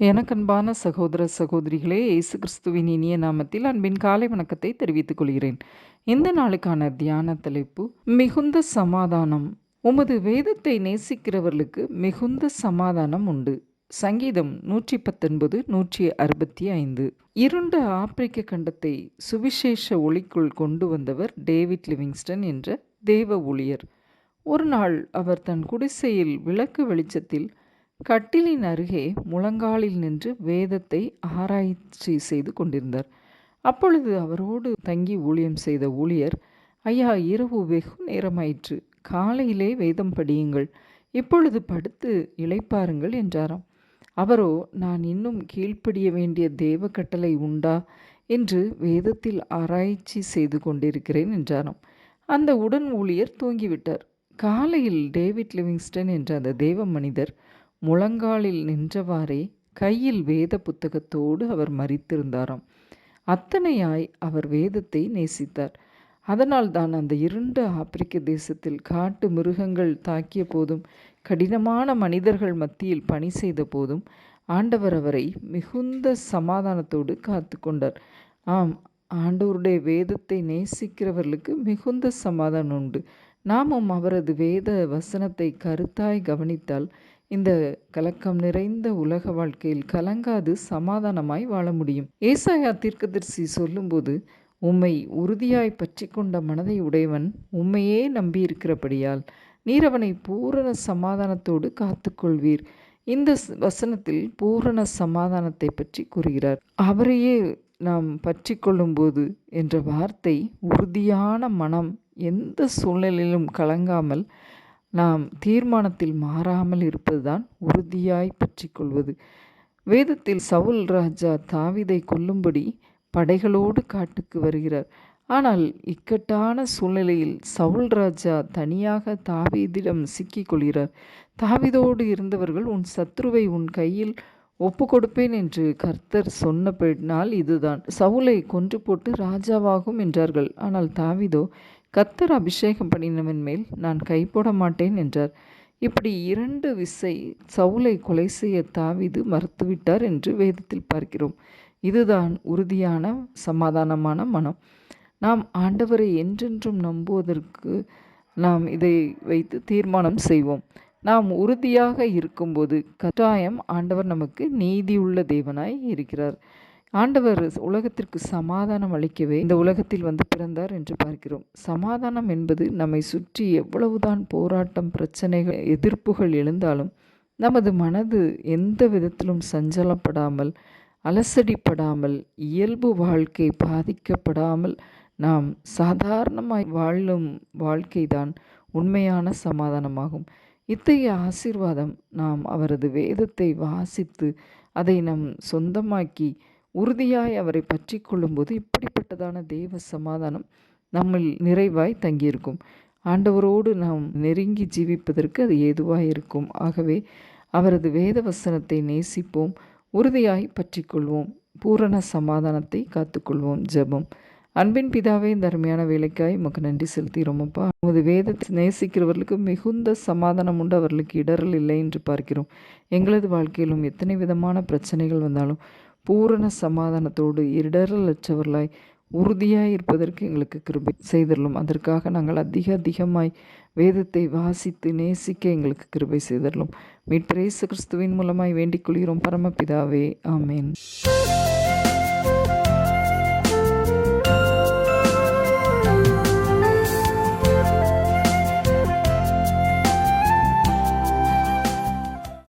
எனக்கன்பான சகோதர சகோதரிகளே இயேசு கிறிஸ்துவின் இனிய நாமத்தில் அன்பின் காலை வணக்கத்தை தெரிவித்துக் கொள்கிறேன். இந்த நாளுக்கான தியான தலைப்பு மிகுந்த சமாதானம். உமது வேதத்தை நேசிக்கிறவர்களுக்கு மிகுந்த சமாதானம் உண்டு. சங்கீதம் நூற்றி பத்தொன்பது நூற்றி அறுபத்தி ஐந்து இருண்ட ஆப்பிரிக்க கண்டத்தை சுவிசேஷ ஒளிக்குள் கொண்டு வந்தவர் டேவிட் லிவிங்ஸ்டன் என்ற தேவ ஊழியர். ஒரு நாள் அவர் தன் குடிசையில் விளக்கு வெளிச்சத்தில் கட்டிலின் அருகே முழங்காலில் நின்று வேதத்தை ஆராய்ச்சி செய்து கொண்டிருந்தார். அப்பொழுது அவரோடு தங்கி ஊழியம் செய்த ஊழியர் ஐயா இரவு வெகு நேரமாயிற்று. காலையிலே வேதம் படியுங்கள். இப்பொழுது படுத்து இளைப்பாருங்கள் என்றாராம். அவரோ நான் இன்னும் கீழ்ப்படிய வேண்டிய தேவ கட்டளை உண்டா என்று வேதத்தில் ஆராய்ச்சி செய்து கொண்டிருக்கிறேன் என்றாராம். அந்த உடன் ஊழியர் தூங்கிவிட்டார். காலையில் டேவிட் லிவிங்ஸ்டன் என்ற அந்த தேவ மனிதர் முழங்காலில் நின்றவாறே கையில் வேத புத்தகத்தோடு அவர் மறித்திருந்தாராம் அத்தனையாய் அவர் வேதத்தை நேசித்தார். அதனால் தான் அந்த இருண்ட ஆப்பிரிக்க தேசத்தில் காட்டு மிருகங்கள் தாக்கிய போதும் கடினமான மனிதர்கள் மத்தியில் பணி செய்த போதும் ஆண்டவர் அவரை மிகுந்த சமாதானத்தோடு காத்து கொண்டார். ஆம் ஆண்டவருடைய வேதத்தை நேசிக்கிறவர்களுக்கு மிகுந்த சமாதானம் உண்டு. நாமும் அவரது வேத வசனத்தை கருத்தாய் கவனித்தால் இந்த கலக்கம் நிறைந்த உலக வாழ்க்கையில் கலங்காது சமாதானமாய் வாழ முடியும். ஏசாயா தீர்க்கதரிசி சொல்லும்போது உம்மை உறுதியாய் பற்றி கொண்ட மனதை உடையவன் உம்மையே நம்பியிருக்கிறபடியால் நீர் அவனை பூரண சமாதானத்தோடு காத்துக்கொள்வீர். இந்த வசனத்தில் பூரண சமாதானத்தை பற்றி கூறுகிறார். அவரையே நாம் பற்றி கொள்ளும்போது என்ற வார்த்தை உறுதியான மனம் எந்த சூழ்நிலையிலும் கலங்காமல் நாம் தீர்மானத்தில் மாறாமல் இருப்பதுதான் உறுதியாய் பற்றி கொள்வது. வேதத்தில் சவுல் ராஜா தாவிதை கொல்லும்படி படைகளோடு காட்டுக்கு வருகிறார். ஆனால் இக்கட்டான சூழ்நிலையில் சவுல் ராஜா தனியாக தாவீதிடம் சிக்கிக் கொள்கிறார். தாவிதோடு இருந்தவர்கள் உன் சத்ருவை உன் கையில் ஒப்பு கொடுப்பேன் என்று கர்த்தர் சொன்ன பின்னால் இதுதான். சவுலை கொன்று போட்டு ராஜாவாகும் என்றார்கள். ஆனால் தாவிதோ கத்தர் அபிஷேகம் பண்ணினவன் மேல் நான் கை போட மாட்டேன் என்றார். இப்படி இரண்டு விசை சவுலை கொலை செய்ய தாவிது மறுத்துவிட்டார் என்று வேதத்தில் பார்க்கிறோம். இதுதான் உறுதியான சமாதானமான மனம். நாம் ஆண்டவரை என்றென்றும் நம்புவதற்கு நாம் இதை வைத்து தீர்மானம் செய்வோம். நாம் உறுதியாக இருக்கும்போது கட்டாயம் ஆண்டவர் நமக்கு நீதியுள்ள தேவனாய் இருக்கிறார். ஆண்டவர் உலகத்திற்கு சமாதானம் அளிக்கவே இந்த உலகத்தில் வந்து பிறந்தார் என்று பார்க்கிறோம். சமாதானம் என்பது நம்மை சுற்றி எவ்வளவுதான் போராட்டம் பிரச்சனைகள் எதிர்ப்புகள் எழுந்தாலும் நமது மனது எந்த விதத்திலும் சஞ்சலப்படாமல் அலசடிப்படாமல் இயல்பு வாழ்க்கை பாதிக்கப்படாமல் நாம் சாதாரணமாய் வாழும் வாழ்க்கைதான் உண்மையான சமாதானமாகும். இத்தகைய ஆசீர்வாதம் நாம் அவரது வேதத்தை வாசித்து அதை நம் சொந்தமாக்கி உறுதியாய் அவரை பற்றி கொள்ளும்போது இப்படிப்பட்டதான தெய்வ சமாதானம் நம்மில் நிறைவாய் தங்கியிருக்கும். ஆண்டவரோடு நாம் நெருங்கி ஜீவிப்பதற்கு அது ஏதுவாக இருக்கும். ஆகவே அவரது வேத வசனத்தை நேசிப்போம் உறுதியாய் பற்றி கொள்வோம் பூரண சமாதானத்தை காத்துக்கொள்வோம். ஜெபம். அன்பின் பிதாவே இந்த அருமையான வேலைக்காய் உமக்கு நன்றி செலுத்திகிறோமப்பா. உமது வேதத்தை நேசிக்கிறவர்களுக்கு மிகுந்த சமாதானம் உண்டு. அவர்களுக்கு இடரல் இல்லை என்று பார்க்கிறோம். எங்களது வாழ்க்கையிலும் எத்தனை விதமான பிரச்சனைகள் வந்தாலும் பூரண சமாதானத்தோடு இடரலற்றவர்களாய் உறுதியாய் இருப்பதற்கு எங்களுக்கு கிருபை செய்தரலும் அதற்காக நாங்கள் அதிக அதிகமாய் வேதத்தை வாசித்து நேசிக்க எங்களுக்கு கிருபை செய்தரலும் மீட்பிரேசு கிறிஸ்துவின் மூலமாய் வேண்டிக் கொள்கிறோம். பரமபிதாவே ஆமேன்.